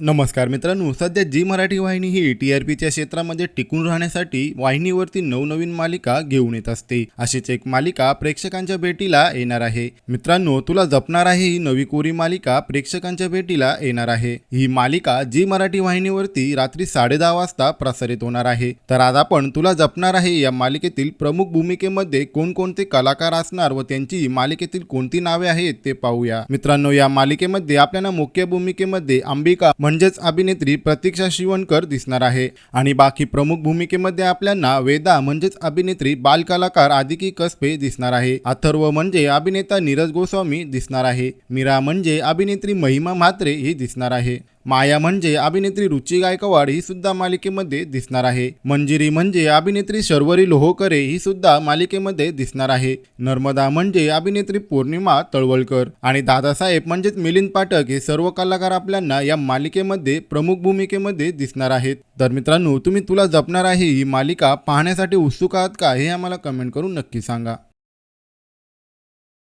नमस्कार मित्रांनो सध्या जी मराठी वाहिनी ही टी आर पीच्या क्षेत्रामध्ये टिकून राहण्यासाठी वाहिनीवरती नवनवीन मालिका घेऊन येत असते. अशीच एक मालिका प्रेक्षकांच्या भेटीला येणार आहे. मित्रांनो तुला जपणार आहे ही नवी कोरी मालिका प्रेक्षकांच्या भेटीला येणार आहे. ही मालिका जी मराठी वाहिनीवरती रात्री साडेदहा वाजता प्रसारित होणार आहे. तर आज आपण तुला जपणार आहे या मालिकेतील प्रमुख भूमिकेमध्ये कोणकोणते कलाकार असणार व त्यांची मालिकेतील कोणती नावे आहेत ते पाहूया. मित्रांनो या मालिकेमध्ये आपल्याला मुख्य भूमिकेमध्ये अंबिका म्हणजेच अभिनेत्री प्रतीक्षा शिवणकर दिसणार आहे. आणि बाकी प्रमुख भूमिकेमध्ये आपल्याला वेदा म्हणजेच अभिनेत्री बालकलाकार आदिकी कसबे दिसणार आहे. अथर्व म्हणजे अभिनेता नीरज गोस्वामी दिसणार आहे. मीरा म्हणजे अभिनेत्री महिमा म्हात्रे ही दिसणार आहे. माया म्हणजे अभिनेत्री रुची गायकवाड ही सुद्धा मालिकेमध्ये दिसणार आहे. मंजिरी म्हणजे अभिनेत्री शर्वरी लोहोकरे ही सुद्धा मालिकेमध्ये दिसणार आहे. नर्मदा म्हणजे अभिनेत्री पौर्णिमा तळवळकर आणि दादासाहेब म्हणजेच मिलिंद पाठक हे सर्व कलाकार आपल्याला या मालिकेमध्ये प्रमुख भूमिकेमध्ये दिसणार आहेत. तर मित्रांनो तुम्ही तुला जपणार आहे ही मालिका पाहण्यासाठी उत्सुक आहात का हे आम्हाला कमेंट करून नक्की सांगा.